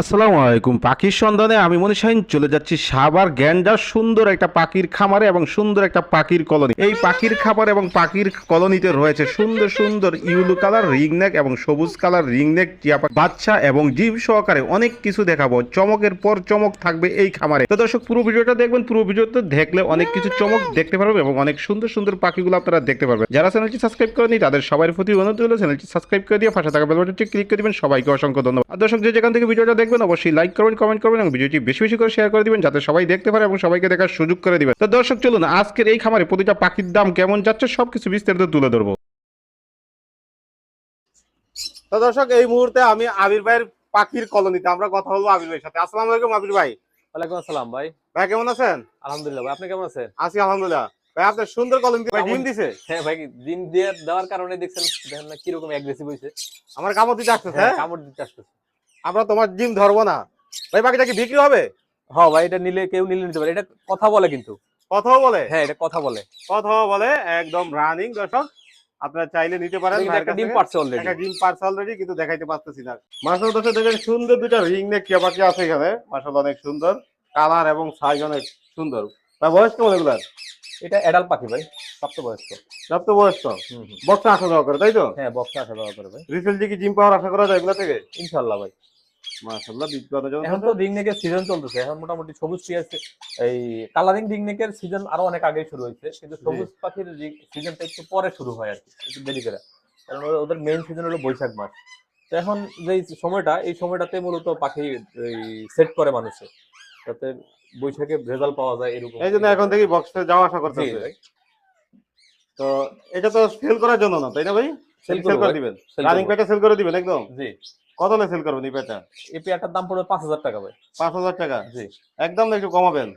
আসসালামু আলাইকুম। পাখির সন্ধানে আমি মনে শাহিন চলে যাচ্ছি সাবার গ্যান্ডার সুন্দর একটা পাখির খামারে এবং সুন্দর একটা পাখির কলোনি। এই পাখির খামার এবং পাখির কলোনিতে রয়েছে সুন্দর সুন্দর ইউলো কালার রিংনেক এবং সবুজ কালার রিংনেক টিয়া বাচ্চা এবং জিম সহকারে অনেক কিছু দেখাবো। চমকের পর চমক থাকবে এই খামারে। তো দর্শক, পুরো ভিডিওটা দেখবেন। পুরো ভিডিওতে দেখলে অনেক কিছু চমক দেখতে পারবেন এবং অনেক সুন্দর সুন্দর পাখিগুলো আপনারা দেখতে পারবেন। যারা চ্যানেলটি সাবস্ক্রাইব করেনি তাদের সবার প্রতি অনুরোধ হলো চ্যানেলটি সাবস্ক্রাইব করে দিয়ে পাশে থাকা বেল বাটনটি ক্লিক করে দিবেন। সবাইকে অসংখ্য ধন্যবাদ। দর্শক, যে যেখান থেকে ভিডিওটা দেখবেন অবশ্যই লাইক করবেন কমেন্ট করবেন এবং ভিডিওটি বেশি বেশি করে শেয়ার করে দিবেন যাতে সবাই দেখতে পারে এবং সবাইকে দেখার সুযোগ করে দিবেন। তো দর্শক চলুন আজকের এই খামারে প্রতিটা পাখির দাম কেমন যাচ্ছে সবকিছু বিস্তারিত তুলে ধরবো। তো দর্শক এই মুহূর্তে আমি আবির ভাইয়ের পাখির কলোনিতে আমরা কথা বলব আবির ভাইয়ের সাথে। আসসালামু আলাইকুম আবির ভাই। ওয়ালাইকুম আসসালাম ভাই। ভাই কেমন আছেন? আলহামদুলিল্লাহ ভাই আপনি কেমন আছেন? আছি আলহামদুলিল্লাহ। ভাই আপনার সুন্দর কলোনিতে ভাই ডিম দিছে? হ্যাঁ ভাই ডিম দিয়ে দেওয়ার কারণে দেখছেন দেখেন না কীরকম অ্যাগ্রেসিভ হয়েছে আমার কামড় দিতে আসতেছে হ্যাঁ হ্যাঁ? কামড় দিতে আসতেছে। আমরা তোমার ডিম ধরবো না। ভাই পাখিটা কি বিক্রি হবে? হ্যাঁ ভাই এটা নিলে কেউ নিলে নিতে পারে। এটা কথা বলে কিন্তু। কথাও বলে? হ্যাঁ এটা কথা বলে। কথাও বলে একদম রানিং দর্শক। আপনারা চাইলে নিতে পারেন। একটা ডিম। পারছে অলরেডি একটা ডিম পার্স অলরেডি কিন্তু দেখাইতে পারতেছি না। মাসাল দর্শক দেখেন সুন্দর দুটো রিং নেক টিয়া পাখি আছে এখানে। মাসাল অনেক সুন্দর। কালার এবং সাইজ অনেক সুন্দর। ভাই বয়স কেমন এগুলার? এটা অ্যাডাল্ট পাখি ভাই। প্রাপ্তবয়স্ক প্রাপ্ত বয়স তো হুম হুম। বক্সা আসা যাওয়া করে তাই তো? হ্যাঁ বক্সে আসা যাওয়া করে ভাই। রিসেন্টলি কি জিম পাওয়ার আশা করা যায় এগুলো থেকে? ইনশাআল্লাহ ভাই। মাশাআল্লাহ এখন তো রিংনেকের সিজন চলতেছে এখন মোটামুটি সবুজ টিয়ার এই কালারিং রিংনেকের সিজন আরও অনেক আগে শুরু হয়েছে কিন্তু সবুজ পাখির সিজনটা একটু পরে শুরু হয় আর কি একটু দেরি করে। কারণ ওদের- ওদের মেইন সিজন হলো বৈশাখ মাস। তো এখন যে সময়টা এই সময়টাতে মূলত পাখি সেট করে মানুষে যাতে বৈশাখে রেজাল্ট পাওয়া যায় এরকম। এই জন্য এখন থেকে বক্সে যাওয়া জি করতেছে তো এটা তো সেল করার জন্য না তাই না ভাই? সেল করে দিবেন। রানিং করব। সেল করে দিবেন একদম? জি। কত হলে সেল করবেন এই পেটা এই পেয়ারটার দাম পড়বে পাঁচ হাজার টাকা ভাই। পাঁচ হাজার টাকা? জি। একদম একটু কমাবেন?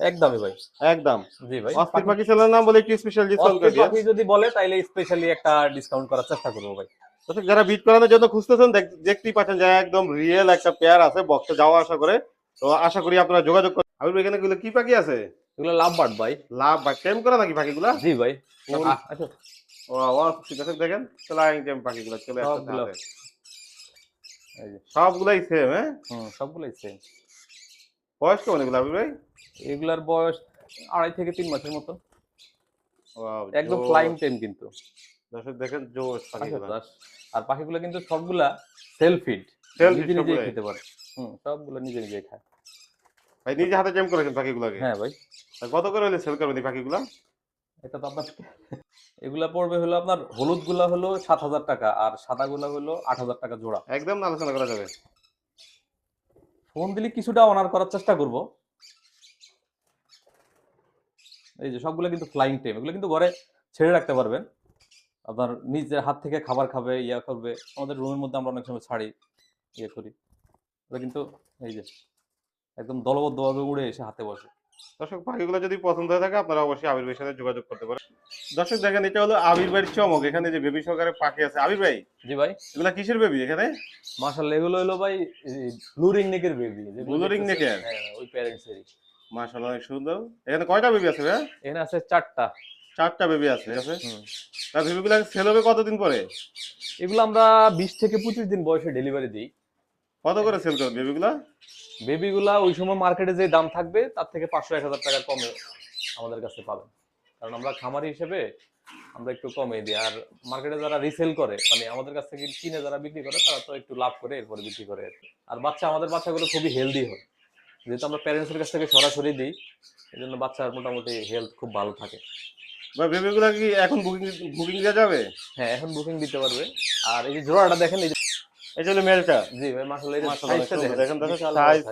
একদমই ভাই। একদম। জি ভাই। অস্থির পাখি সেলের নাম বলে একটু স্পেশাল ডিসকাউন্ট করে পাখি যদি বলে তাইলে স্পেশালি একটা ডিসকাউন্ট করার চেষ্টা করব ভাই। দর্শক যারা বিট করানোর জন্য খুঁজতেছেন দেখতেই পাচ্ছেন যে একদম রিয়েল একটা পেয়ার আছে বক্সে যাওয়া আশা করে। তো আশা করি আপনারা যোগাযোগ করুন আমি এখানে গুলো কি পাখি আছে? এগুলো লাভ বার্ড ভাই। লাভ বা টেম করা নাকি পাখিগুলা? জি ভাই। আচ্ছা। ও ঠিক আছে দেখেন। ফ্লাইং টেম পাখিগুলো চলে আসছে সবগুলো। সাথে। এই যে সবগুলাই সেম হ্যাঁ? হুম সবগুলোই সেম বয়স কেমন এগুলো আবির ভাই? এগুলার বয়স আড়াই থেকে তিন মাসের মতো। একদম ফ্লাইং টেম কিন্তু। দর্শক দেখেন পাখিগুলো। আর পাখিগুলো কিন্তু সবগুলা সেলফ ফিড Self নিজে নিজে খেতে পারে। হুম সবগুলো নিজে নিজে খায়। ভাই নিজে হাতে টেম করেছেন পাখিগুলোকে? হ্যাঁ ভাই। কত করে হলে সেল করবেন এই পাখিগুলো? এটা তো আপনার এগুলা পড়বে হলো আপনার হলুদগুলা হলো সাত হাজার টাকা আর সাদা গুলা হলো আট হাজার টাকা জোড়া। একদম আলোচনা করা যাবে। ফোন দিলে কিছুটা অনার করার চেষ্টা করব। এই যে সবগুলো কিন্তু ফ্লাইং টেম এগুলো কিন্তু ঘরে ছেড়ে রাখতে পারবেন। আপনার নিজের হাত থেকে খাবার খাবে ইয়া করবে আমাদের রুমের মধ্যে আমরা অনেক সময় ছাড়ি ইয়ে করি। ওরা কিন্তু এই যে একদম দলবদ্ধভাবে উড়ে এসে হাতে বসে। দর্শক পাখিগুলো যদি পছন্দ হয়ে থাকে আপনারা অবশ্যই আবির ভাইয়ের সাথে যোগাযোগ করতে পারেন। দর্শক দেখেন এটা হলো আবির ভাইয়ের চমক। এখানে যে বেবি সহকারে পাখি আছে আবির ভাই জি ভাই। এগুলা কিসের বেবি এখানে? মাশাআল্লাহ এগুলো হলো ভাই ব্লু রিং নেকের বেবি। Blue ring neck এর? হ্যাঁ ওই প্যারেন্টসেরই মাশাআল্লাহ অনেক সুন্দর। এখানে কয়টা বেবি আছে ভাই এখানে আছে চারটা। চারটা বেবি আছে ঠিক আছে। তা বেবিগুলো সেল হবে কতদিন পরে? এগুলো আমরা বিশ থেকে পঁচিশ দিন বয়সে ডেলিভারি দিই। কত করে সেল করবেন বেবিগুলা? বেবিগুলা ওই সময় মার্কেটে যে দাম থাকবে তার থেকে পাঁচশো এক হাজার টাকা কমে আমাদের কাছে পাবেন। কারণ আমরা খামারি হিসেবে আমরা একটু কমে দিই। আর মার্কেটে যারা রিসেল করে মানে আমাদের কাছ থেকে কিনে যারা বিক্রি করে তারা তো একটু লাভ করে এরপরে বিক্রি করে। আর বাচ্চা আমাদের বাচ্চাগুলো খুবই হেলদি হয়। যেহেতু আমরা প্যারেন্টসের কাছ থেকে সরাসরি দিই এই জন্য বাচ্চার মোটামুটি হেলথ খুব ভালো থাকে। বা বেবিগুলা কি এখন বুকিং বুকিং দেওয়া যাবে? হ্যাঁ এখন বুকিং দিতে পারবে। আর এই যে জোড়াটা দেখেন এই এটা হলো মেলটা জি ভাই মাশাআল্লাহ। দেখেন, size।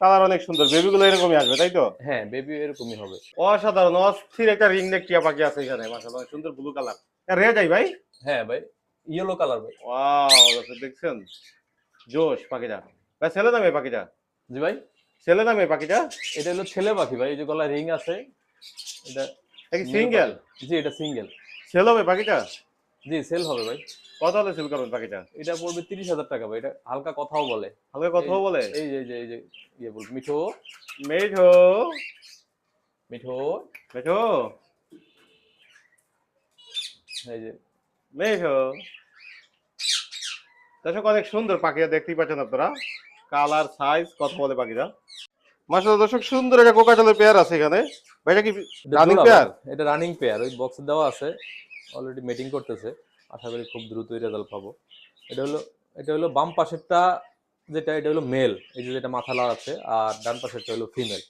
কালার অনেক সুন্দর। বেবিগুলো এরকমই আসবে তাই তো? হ্যাঁ বেবি এরকমই হবে। অসাধারণ অস্থির একটা রিং নেক টিয়া পাখি আছে এখানে মাশাআল্লাহ সুন্দর ব্লু কালার রে যাই ভাই? হ্যাঁ ভাই ইয়েলো কালার ভাই। ওয়াও দেখছেন? জোশ পাখিটা। ভাই ছেলে নামে পাখিটা? জি ভাই। ছেলে নামে পাখিটা? এটা হলো ছেলে পাখি ভাই এই যে গলায় রিং আছে এটা সিঙ্গেল জি এটা সিঙ্গেল সেল হবে পাখিটা? জি সেল হবে ভাই। কত হলে সেল করবেন পাখিটা? এটা পড়বে তিরিশ হাজার টাকা ভাই এটা হালকা কথাও বলে। হালকা কথাও বলে? এই যে এই যে এই যে ইয়ে বল মিঠো। মেঠো। মিঠো। মেঠো? এই যে। মেঠো। দর্শক অনেক সুন্দর পাখিটা দেখতেই পাচ্ছেন আপনারা। কালার সাইজ কত বলে পাখিটা মাসাল্লাহ দর্শক সুন্দর একটা কোকাটেলের পেয়ার আছে এখানে। ভাইটা কি রানিং পেয়ার এটা রানিং পেয়ার ওই বক্সে দেওয়া আছে। অলরেডি মিটিং করতেছে। আশা করি খুব দ্রুতই রেজাল্ট পাবো। এটা হলো এটা হলো বাম পাশেরটা যেটা এটা হলো মেল এই যে যেটা মাথা আছে আর ডান পাশেরটা হলো ফিমেল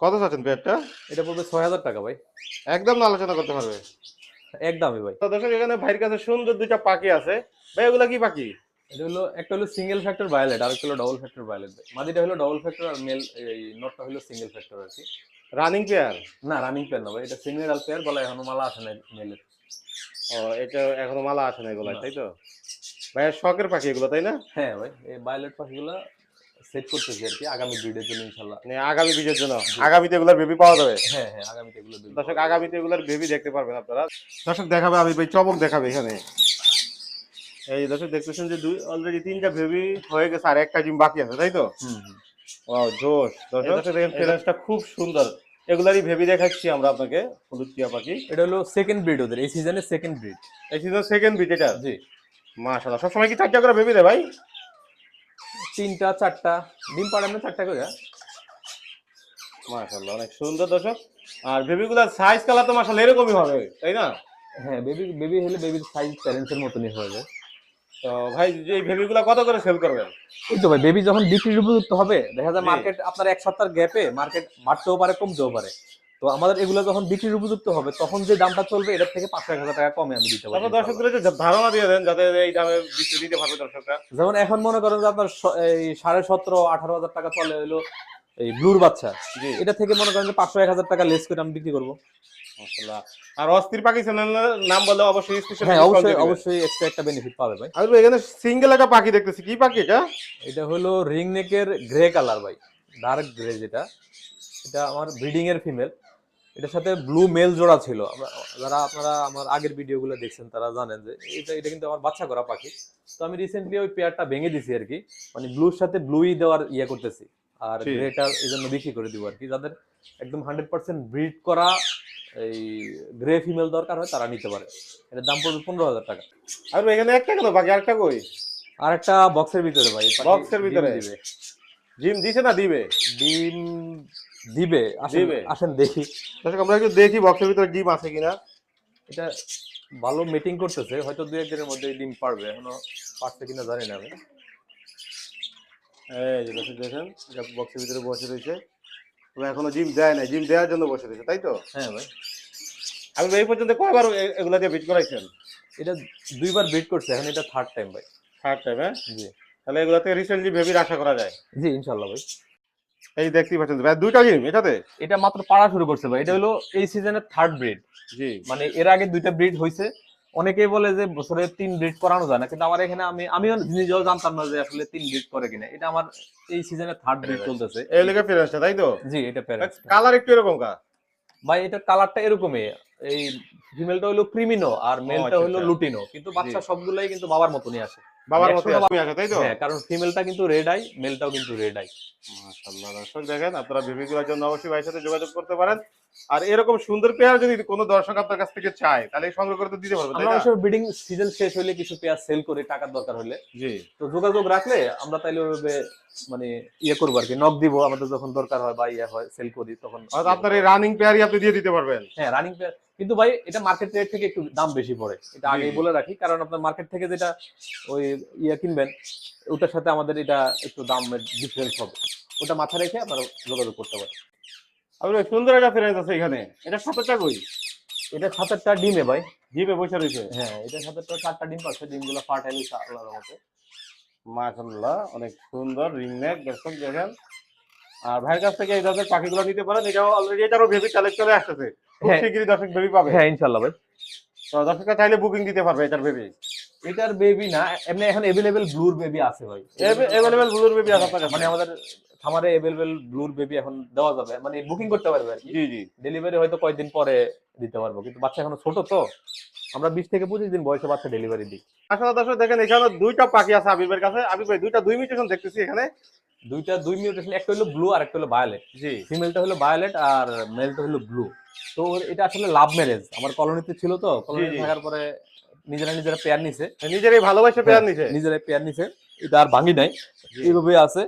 কত চাচ্ছেন পেয়ারটা এটা পড়বে ছয় হাজার টাকা ভাই। একদম না আলোচনা করতে পারবে? একদমই ভাই। তো দর্শক এখানে ভাইয়ের কাছে সুন্দর দুইটা পাখি আছে। ভাই ওগুলা কি পাখি? এটা হলো একটা হলো সিঙ্গেল ফ্যাক্টর ভায়োলেট আর একটা হলো ডবল ফ্যাক্টর ভায়োলেট মাদিটা হলো ডবল ফ্যাক্টর আর মেল এই নটটা হলো সিঙ্গেল ফ্যাক্টর আর কি। রানিং পেয়ার না রানিং পেয়ার না ভাই এটা সিঙ্গেল পেয়ার গলায় এখনও মালা আসে না মেলের ও এটা এখনও মালা আসে না। এগুলা তাই তো? শখের পাখি এগুলো তাই না? হ্যাঁ ভাই এই ভায়োলেট পাখিগুলো সেট করতেছি আর কি আগামী ব্রিডের জন্য ইনশাল্লাহ মানে আগামী বীজের জন্য? আগামীতে এগুলার বেবি পাওয়া যাবে? হ্যাঁ হ্যাঁ আগামীতে এগুলো দর্শক আগামীতে এগুলার বেবি দেখতে পারবেন আপনারা। দর্শক দেখাবে আমি ভাই চমক দেখাবে এখানে। এই দর্শক দেখতেছেন যে দুই অলরেডি তিনটা বেবি হয়ে গেছে আর একটা ডিম বাকি আছে তাই তো? ওয়াও জোশ। দর্শক দেখেন ফ্রেন্সটা খুব সুন্দর। এগুলারই ভেবি দেখাচ্ছি আমরা আপনাকে হলুদ টিয়া পাখি। এটা হলো সেকেন্ড ব্রিড ওদের এই সিজনের সেকেন্ড ব্রিড এই সিজন সেকেন্ড বিট এটা? জি। মাশাআল্লাহ সবসময় কি চারটা করে ভেবি দেয় ভাই? তিনটা চারটা ডিম পাড়ে না চারটা করে। মাশাআল্লাহ অনেক সুন্দর দর্শক। আর বেবিগুলার সাইজ কালার তো মাশাআল্লাহ এরকমই হবে তাই না? হ্যাঁ বেবি বেবি হলে বেবির সাইজ প্যারেন্টসের মতনই হয়ে যায়। তো ভাই যে বেবিগুলা কত করে সেল করবেন? এই তো ভাই বেবি যখন বিক্রির উপযুক্ত হবে দেখা যায় মার্কেট আপনার এক সপ্তাহের গ্যাপে মার্কেট বাড়তেও পারে কমতেও পারে। তো আমাদের এগুলো যখন বিক্রির উপযুক্ত হবে তখন যে দামটা চলবে এটার থেকে পাঁচশো হাজার টাকা কমে আমি দিতে পারি দর্শকদের ধারণা দিয়ে দেন যাতে এই দামে বিক্রি দিতে পারবে দর্শকরা। যেমন এখন মনে করেন যে আপনার এই সাড়ে সতেরো আঠারো হাজার টাকা চলে হলো এই ব্লুর বাচ্চা। এটা থেকে মনে করেন যে পাঁচশো এক হাজার টাকা লেস করে আমি বিক্রি করব। মাশাআল্লাহ। আর অস্থির পাখি নাম বললে অবশ্যই স্পেশাল হ্যাঁ অবশ্যই অবশ্যই এক্সট্রা একটা বেনিফিট পাবে ভাই। এখানে সিঙ্গেল একটা পাখি দেখতেছি। কি পাখি এটা? এটা হলো রিং নেকের গ্রে কালার ভাই। ডার্ক গ্রে যেটা। এটা আমার ব্রিডিং এর ফিমেল এটার সাথে ব্লু মেল জোড়া ছিল। আমরা যারা আপনারা আমার আগের ভিডিওগুলো দেখছেন তারা জানেন যে এটা এটা কিন্তু আমার বাচ্চা করা পাখি। তো আমি রিসেন্টলি ওই পেয়ারটা ভেঙে দিছি আর কি। মানে ব্লুর সাথে ব্লুই দেওয়ার ইয়ে করতেছি। আর ঠিক। গ্রেটা এই জন্য বিক্রি করে দিব আর কি। যাদের একদম হান্ড্রেড পার্সেন্ট ব্রিড করা এই গ্রে ফিমেল দরকার হয় তারা নিতে পারে। এটার দাম পড়বে পনেরো হাজার টাকা। আর এখানে একটা কেন? পাখি আরেকটা কই? আর একটা বক্সের ভিতরে ভাই ডিম ভিতরে? দিবে। জিম দিছে না দিবে? ডিম দিবে দিবে? আসেন দেখি। দর্শক আমরা একটু দেখি বক্সের ভিতরে ডিম আছে কিনা। এটা ভালো মিটিং করতেছে হয়তো দু একদিনের মধ্যে ডিম পারবে এখনও পারছে কিনা জানি না আমি। এই দেখেন এটা বক্সের ভিতরে বসে রয়েছে। এখনও জিম দেয় নাই। জিম দেওয়ার জন্য বসে তাই তো? হ্যাঁ ভাই। আমি এই পর্যন্ত কয়বার এগুলা দিয়ে বিট করাইছেন? এটা দুইবার বিট করছে এখন এটা থার্ড টাইম ভাই। থার্ড টাইম হ্যাঁ? জি। তাহলে এগুলা থেকে রিসেন্টলি বেবির আশা করা যায়। জি ইনশাল্লাহ ভাই। এই দেখতেই পাচ্ছেন ভাই দুইটা জিম এটাতে? এটা মাত্র পাড়া শুরু করছে ভাই। এটা হলো এই সিজনের থার্ড ব্রিড জি। মানে এর আগে দুইটা ব্রিড হয়েছে অনেকেই বলে যে বছরে তিন ব্রিড করানো যায় না কিন্তু আমার এখানে আমি আমিও নিজেও জানতাম না যে আসলে তিন ব্রিড করে কিনা। এটা আমার এই সিজনে থার্ড ব্রিড চলতেছে। এই লেগে ফিরেন্সটা তাই তো? জি এটা প্যারেন্টস কালার একটু এরকম কা? ভাই এটার কালারটা এরকমই। এই ফিমেলটা হলো ক্রিমিনো আর মেলটা আচ্ছা, হলো আচ্ছা। লুটিনো কিন্তু বাচ্চা সবগুলাই কিন্তু বাবার মতনই আসে। বাবার মতো একশোটা আছে তাই তো? হ্যাঁ কারণ ফিমেলটা কিন্তু রেড আই মেলটাও কিন্তু রেড আই মাশাআল্লাহ দর্শক দেখেন আপনারা বেবিগুলোর জন্য অবশ্যই ভাইয়ের সাথে যোগাযোগ করতে পারেন। আর এরকম সুন্দর পেয়ার যদি কোনো দর্শক আপনার কাছ থেকে চায় তাহলে সংগ্রহ করে তো দিতে পারবেন তাই আমরা অবশ্য ব্রিডিং সিজন শেষ হলে কিছু পেয়ার সেল করে টাকার দরকার হলে জি। তো যোগাযোগ রাখলে আমরা তাইলে ওইভাবে মানে ইয়ে করব আর কি নক দিব আমাদের যখন দরকার হয় বা ইয়ে হয় সেল করি তখন আপনার এই রানিং পেয়ারই আপনি দিয়ে দিতে পারবেন। হ্যাঁ রানিং পেয়ার কিন্তু ভাই এটা মার্কেট রেট থেকে একটু দাম বেশি পড়ে এটা আগেই বলে রাখি কারণ আপনার মার্কেট থেকে যেটা ওই ইয়ে কিনবেন ওটার সাথে আমাদের এটা একটু দামের ডিফারেন্স হবে। ওটা মাথায় রেখে আপনারা যোগাযোগ করতে পারেন ওই সুন্দর একটা আছে এখানে। এটা কই? এটা সাতেরটা ডিমে ভাই। জিপে বসে রয়েছে? হ্যাঁ এটা সাতেরটা চারটা ডিম পাচ্ছে ডিমগুলো ফার্টাইল আলাদা মতো মাশাআল্লাহ অনেক সুন্দর রিং নেক দর্শক দেখেন। আর ভাইয়ের কাছ থেকে এই ধরনের পাখিগুলো নিতে পারেন এটাও অলরেডি এটারও বেবি কালেক্ট চলে আসতেছে। খুব হ্যাঁ। শিগগিরই দর্শক বেবি পাবে। হ্যাঁ ইনশাল্লাহ ভাই। তো দর্শকরা চাইলে বুকিং দিতে পারবে এটার বেবি এটার বেবি না এমনি এখন এভেলেবেল ব্লুর বেবি আছে ভাই। অ্যাভেলেবেল ব্লুর বেবি আছে মানে আমাদের খামারে ব্লুর বেবি এখন দেওয়া যাবে। মানে বুকিং করতে পারবে আর কি। জি জি। ডেলিভারি হয়তো কয়েকদিন পরে দিতে পারব। কিন্তু বাচ্চা এখনও ছোট তো। আমরা বিশ থেকে পঁচিশ দিন বয়সে বাচ্চা ডেলিভারি দিই। আসলে দর্শক দেখেন এখানে দুইটা পাখি আছে আবিবের কাছে। আবিব ভাই দুইটা দুই মিউটেশন দেখতেছি এখানে। দুইটা দুই মিউটেশন একটা হলো ব্লু আর একটা হলো ভায়োলেট জি। ফিমেলটা হলো ভায়োলেট আর মেলটা হলো ব্লু তো এটা আসলে লাভ ম্যারেজ আমার কলোনিতে ছিল তো। কলোনিতে। থাকার পরে নিজেরা নিজেরা পেয়ার নিছে। নিজেরাই ভালোবাসে পেয়ার নিছে। নিজেরাই পেয়ার নিছে। এটা আর ভাঙি নাই। এইভাবে আছে।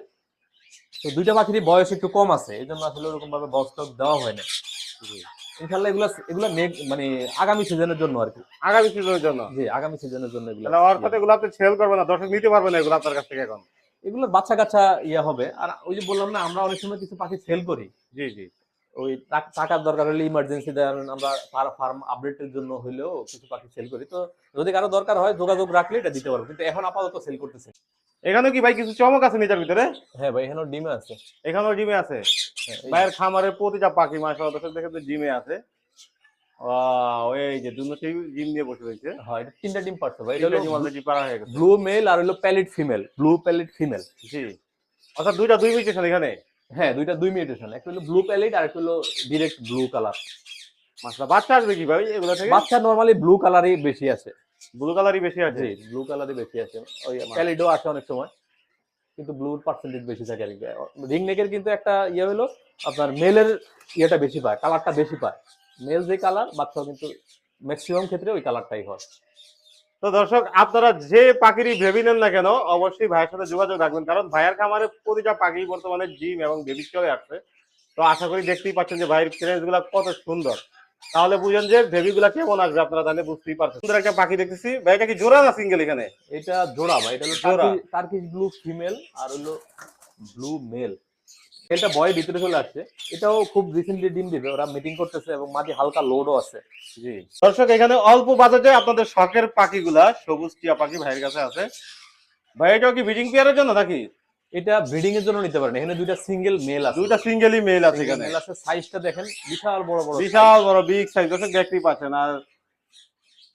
তো দুইটা পাখিরই বয়স একটু কম আছে এই জন্য আসলে ওরকম ভাবে বক্স টক দেওয়া হয় না। ইনশাল্লাহ এগুলা এগুলা মানে আগামী সিজনের জন্য আর কি। আগামী সিজনের জন্য? জি আগামী সিজনের জন্য এগুলা। সাথে এগুলো আপনি সেল করবেন না দর্শক নিতে পারবেন না এগুলো আপনার কাছ থেকে এখন? এগুলোর বাচ্চা কাচ্চা ইয়ে হবে। আর ওই যে বললাম না আমরা অনেক সময় কিছু পাখি সেল করি। জি জি। ওই টাকার দরকার হলে ইমার্জেন্সি আমরা ফার্ম আপডেটের জন্য হইলেও কিছু পাখি সেল করি। তো যদি কারও দরকার হয় যোগাযোগ রাখলে এটা দিতে পারব। কিন্তু এখন আপাতত সেল করতেছে এখানে কি ভাই কিছু চমক আছে নিজের ভিতরে? হ্যাঁ ভাই এখানেও ডিমে আছে। এখানেও জিমে আছে? হ্যাঁ, ভাইয়ের খামারের প্রতিটা পাখি দর্শক দেখে তো জিমে আছে। ওয়াও এই যে দুটো সেই জিম নিয়ে বসে রয়েছে। হ্যাঁ এটা তিনটা ডিম পারছে ভাই। এটা এটা অলরেডি পারা হয়ে গেছে। ব্লু মেল আর হলো pallet female blue pallet female জি। অর্থাৎ দুইটা দুই মিউটেশন এখানে? হ্যাঁ দুইটা দুই মিউটেশন একটা হলো ব্লু প্যালেট আর একটা হলো ডিরেক্ট ব্লু কালার মাসলা বাচ্চা আসবে কি ভাই এগুলো থেকে? বাচ্চা নরমালি ব্লু কালারই বেশি আছে। ব্লু কালারই বেশি আছে? ব্লু কালারই বেশি আছে। ওই প্যালেটও আছে অনেক সময় কিন্তু ব্লুর পার্সেন্টেজ বেশি থাকে আর কি। রিং নেকের কিন্তু একটা ইয়ে হলো আপনার মেলের ইয়েটা বেশি পায় কালারটা বেশি পায়। মেল যে কালার বাচ্চাও কিন্তু ম্যাক্সিমাম ক্ষেত্রে ওই কালারটাই হয়। তো দর্শক আপনারা যে পাখিরই ভেবি নেন না কেন অবশ্যই ভাইয়ের সাথে যোগাযোগ রাখবেন। কারণ ভাইয়ের খামারে প্রতিটা পাখি বর্তমানে জিম এবং বেবি চলে আসছে। তো আশা করি দেখতেই পাচ্ছেন যে ভাইয়ের ফ্রেন্সগুলা কত সুন্দর। তাহলে বুঝেন যে বেবি গুলা কেমন আসবে আপনারা তাহলে বুঝতেই পারছেন। সুন্দর একটা পাখি দেখতেছি। ভাই এটা কি জোড়া না সিঙ্গেল এখানে? এটা জোড়া ভাই এটা হলো জোড়া। টার্কিশ ব্লু ফিমেল আর হলো ব্লু মেল এটা বয় ভিতরে চলে আসছে। এটাও খুব রিসেন্টলি ডিম দিবে ওরা মিটিং করতেছে এবং মাঝে হালকা লোডও আছে। জি। দর্শক এখানে অল্প বাজেটে আপনাদের শখের পাখিগুলা সবুজ টিয়া পাখি ভাইয়ের কাছে আছে। ভাই এটাও কি ব্রিডিং পেয়ারের জন্য নাকি? এটা ব্রিডিং এর জন্য নিতে পারেন। এখানে দুইটা সিঙ্গেল মেল আছে। দুইটা সিঙ্গেলই মেল আছে এখানে। মেল আছে। সাইজটা দেখেন বিশাল বড় বড় বিশাল বড় বিগ সাইজ দর্শক দেখতেই পাচ্ছেন আর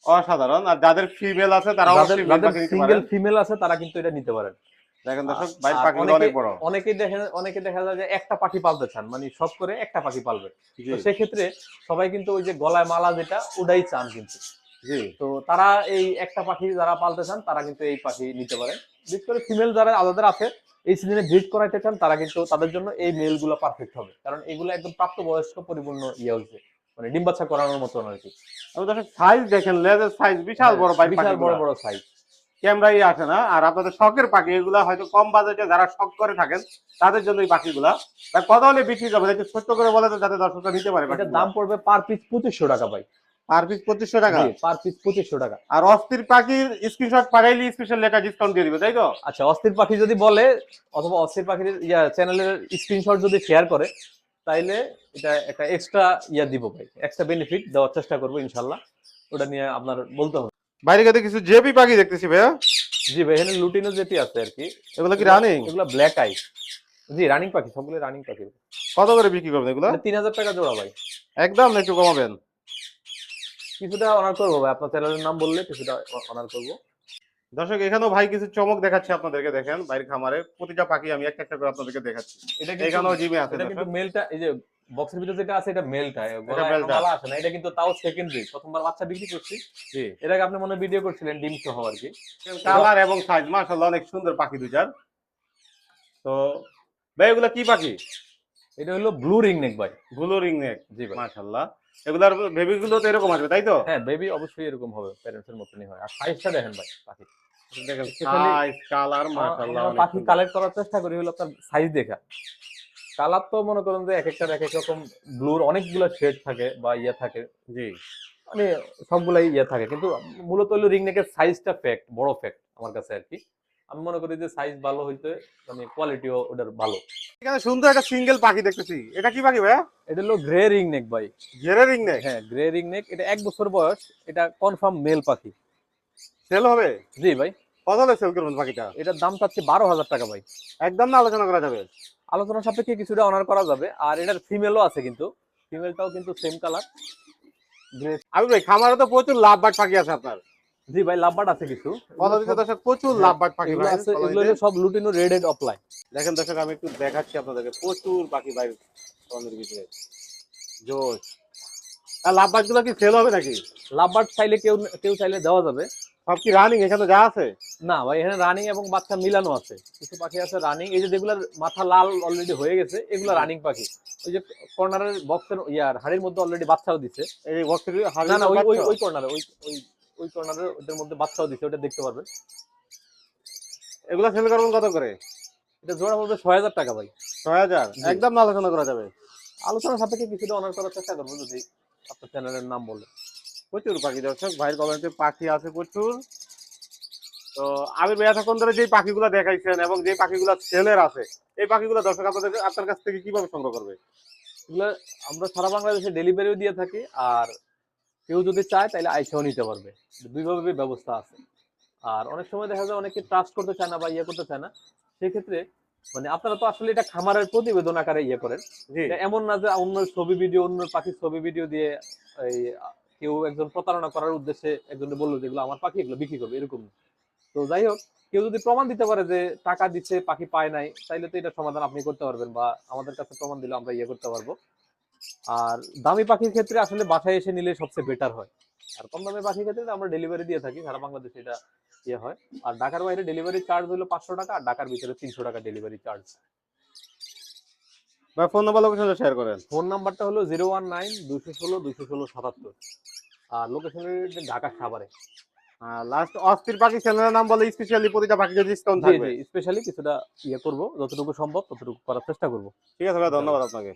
অসাধারণ। আর যাদের ফিমেল আছে তারা যাদের অবশ্যই male পাখি নিতে সিঙ্গেল ফিমেল আছে তারা কিন্তু এটা নিতে পারেন। দেখেন দর্শক আর- বাইর আর পাখিগুলো অনেকে- অনেক বড়। অনেকেই দেখে অনেকে দেখা যায় যে একটা পাখি পালতে চান মানে সব করে একটা পাখি পালবে। তো সেক্ষেত্রে সবাই কিন্তু ওই যে গলায় মালা যেটা ওটাই চান কিন্তু। তো তারা এই একটা পাখি যারা পালতে চান তারা কিন্তু এই পাখি নিতে পারে। বিশেষ করে ফিমেল যারা আলাদা আছে এই সিজনে ব্রিড করাইতে চান তারা কিন্তু তাদের জন্য এই মেলগুলো পারফেক্ট হবে। কারণ এগুলো একদম প্রাপ্তবয়স্ক পরিপূর্ণ ইয়ে হয়েছে মানে ডিম বাচ্চা করানোর মতন আর কি। আমি দর্শক সাইজ দেখেন লেজের সাইজ বিশাল বড় হ্যাঁ, বিশাল বড় বড় বড় সাইজ ক্যামেরাই আসে না। আর আপনাদের শখের পাখি এগুলা হয়তো কম বাজেটে যারা শখ করে থাকেন তাদের জন্য এই পাখিগুলা। কত হলে বিক্রি যাবে একটু ছোট্ট করে বলে তো যাতে দর্শকরা নিতে পারে দাম পড়বে পার পিস পঁচিশশো টাকা ভাই। আর পিস পঁচিশশো টাকা? পার পিস পঁচিশশো টাকা। আর অস্থির পাখির স্ক্রিনশট পাঠাইলে স্পেশাল লেটার ডিসকাউন্ট দিয়ে দিবে তাই তো? আচ্ছা অস্থির পাখি যদি বলে অথবা অস্থির পাখির ইয়া চ্যানেলের স্ক্রিনশট যদি শেয়ার করে তাইলে এটা একটা এক্সট্রা ইয়া দিব ভাই। এক্সট্রা বেনিফিট দেওয়ার চেষ্টা করব ইনশাল্লাহ। ওটা নিয়ে আপনার বলতে হবে। বাইরে কিছু জেপি পাখি দেখতেছি ভাইয়া। জি ভাই এখানে লুটিনো যেটি আছে আর কি। এগুলো কি রানিং এগুলো ব্ল্যাক আই জি রানিং পাখি সবগুলো রানিং পাখি। কত করে বিক্রি করবেন এগুলো? তিন হাজার টাকা জোড়া ভাই। একদম একটু কমাবেন? কিছুটা অনার করব ভাই আপনার চ্যানেলের নাম বললে কিছুটা অনার করব। দর্শক এখানেও ভাই কিছু চমক দেখাচ্ছে আপনাদেরকে দেখেন বাইরের খামারে। প্রতিটা পাখি আমি একটা একটা করে আপনাদেরকে দেখাচ্ছি। এটা এখানেও জিমে আছে এটা কিন্তু মেলটা এই যে বক্সের ভিতরে যেটা আছে এটা মেলটা। মালা আছে। না এটা কিন্তু তাও সেকেন্ডারি প্রথমবার বাচ্চা বিক্রি করছি। জি। এর আগে আপনি মনে ভিডিও করছিলেন ডিম সহ আর কি। কালার এবং সাইজ মাশাআল্লাহ অনেক সুন্দর পাখি দুইটার। তো ভাই এগুলা কি পাখি? এটা হলো ব্লু রিং নেক ভাই। ব্লু রিং নেক জি ভাই। মাশাআল্লাহ। এগুলার বেবি গুলো তো এরকম আসবে তাই তো? হ্যাঁ বেবি অবশ্যই এরকম হবে প্যারেন্টস এর মতনই হয়। আর সাইজটা দেখেন ভাই পাখি। দেখেন সাইজ কালার মাশাআল্লাহ পাখি কালেক্ট করার চেষ্টা করি হলো আপনার সাইজ দেখা। কালার তো মনে করেন যে এক একটার এক এক রকম ব্লুর অনেকগুলো শেড থাকে বা ইয়ে থাকে। জি। মানে সবগুলাই ইয়ে থাকে। কিন্তু মূলত হলো রিং নেকের সাইজটা ফ্যাক্ট বড় ফ্যাক্ট আমার কাছে আর কি। আমি মনে করি যে সাইজ ভালো হইতে মানে কোয়ালিটিও ওটার ভালো। এখানে সুন্দর একটা সিঙ্গেল পাখি দেখতেছি। এটা কি পাখি ভাইয়া এটা হলো গ্রে রিং নেক ভাই। গ্রে রিং নেক হ্যাঁ গ্রে রিং নেক এটা এক বছর বয়স। এটা কনফার্ম মেল পাখি। সেল হবে? জি ভাই। কত সেল করবেন পাখিটা? এটার দাম চাচ্ছে বারো হাজার টাকা ভাই। একদম না আলোচনা করা যাবে? আলোচনা সাপেক্ষে কিছুটা অনার করা যাবে। আর এটার ফিমেলও আছে কিন্তু। ফিমেলটাও কিন্তু সেম কালার আমি ভাই খামারে তো প্রচুর লাভবাট পাখি আছে আপনার। জি ভাই লাভবাট আছে কিছু। দর্শক প্রচুর লাভবাট পাখি আছে এগুলো সব লুটিনো রেড এড অপ্লাই দেখেন দর্শক আমি একটু দেখাচ্ছি আপনাদেরকে। প্রচুর পাখি বাইরে কলমের ভিতরে। জোশ। আর লাভবাটগুলো কি সেল হবে নাকি? লাভবাট চাইলে কেউ কেউ চাইলে দেওয়া যাবে। সব কি রানিং এখানে যা আছে? না ভাই এখানে রানিং এবং বাচ্চা মিলানো আছে। কিছু পাখি আছে রানিং এই যে যেগুলোর মাথা লাল অলরেডি হয়ে গেছে এগুলো রানিং পাখি। ওই যে কর্নারের বক্সের ইয়ার হাড়ির মধ্যে অলরেডি বাচ্চাও দিছে। এই বক্সের না না ওই ওই ওই কর্নারে ওই ওই ওই কর্নারে ওদের মধ্যে বাচ্চাও দিছে ওটা দেখতে পারবেন। এগুলা সেল করবেন কত করে? এটা জোড়া পড়বে ছয় হাজার টাকা ভাই। ছয় হাজার? একদম আলোচনা করা যাবে? আলোচনা সাপেক্ষে কিছুটা অনার করার চেষ্টা করব যদি আপনার চ্যানেলের নাম বলে প্রচুর পাখি দর্শক। ভাইয়ের কলোনিতে পাখি আছে প্রচুর। তো আমি থাকুন ধরে যে পাখিগুলো দেখাইছেন এবং যে পাখিগুলো সেলের আছে এই পাখিগুলো দর্শক আপনাদের আপনার কাছ থেকে কীভাবে সংগ্রহ করবে? এগুলো আমরা সারা বাংলাদেশে ডেলিভারিও দিয়ে থাকি আর কেউ যদি চায় তাহলে আইসাও নিতে পারবে। দুইভাবে ব্যবস্থা আছে। আর অনেক সময় দেখা যায় অনেকে ট্রাস্ট করতে চায় না বা ইয়ে করতে চায় না। সেক্ষেত্রে মানে আপনারা তো আসলে এটা খামারের প্রতিবেদন আকারে ইয়ে করেন। এমন না যে অন্য ছবি ভিডিও অন্য পাখির ছবি ভিডিও দিয়ে এই কেউ একজন প্রতারণা করার উদ্দেশ্যে একজন বলল যেগুলো আমার পাখি, এগুলো বিক্রি করবে, এরকম। তো যাই হোক, কেউ যদি প্রমাণ দিতে পারে যে টাকা দিচ্ছে, পাখি পায় নাই, তাইলে তো এটা সমাধান আপনি করতে পারবেন বা আমাদের কাছে প্রমাণ দিলে আমরা ইয়ে করতে পারব। আর দামি পাখির ক্ষেত্রে আসলে বাসায় এসে নিলে সবচেয়ে বেটার হয়। আর কম দামি পাখির ক্ষেত্রে আমরা ডেলিভারি দিয়ে থাকি, সারা বাংলাদেশে এটা ইয়ে হয়। আর ঢাকার বাইরে ডেলিভারি চার্জ হলো পাঁচশো টাকা, আর ঢাকার ভিতরে তিনশো টাকা ডেলিভারি চার্জ ভাই ফোন নাম্বার লোকেশন শেয়ার করেন। ফোন নাম্বারটা হলো জিরো ওয়ান নাইন দুশো ষোলো দুশো ষোলো সাতাত্তর। আর লোকেশন ঢাকা সাভারে। লাস্ট অস্থির পাখি চ্যানেলের নাম বলে স্পেশালি প্রতিটা পাখি যদি ডিসকাউন্ট থাকবে। জি স্পেশালি কিছুটা ইয়ে করব যতটুকু সম্ভব ততটুকু করার চেষ্টা করব। ঠিক আছে ভাই ধন্যবাদ আপনাকে।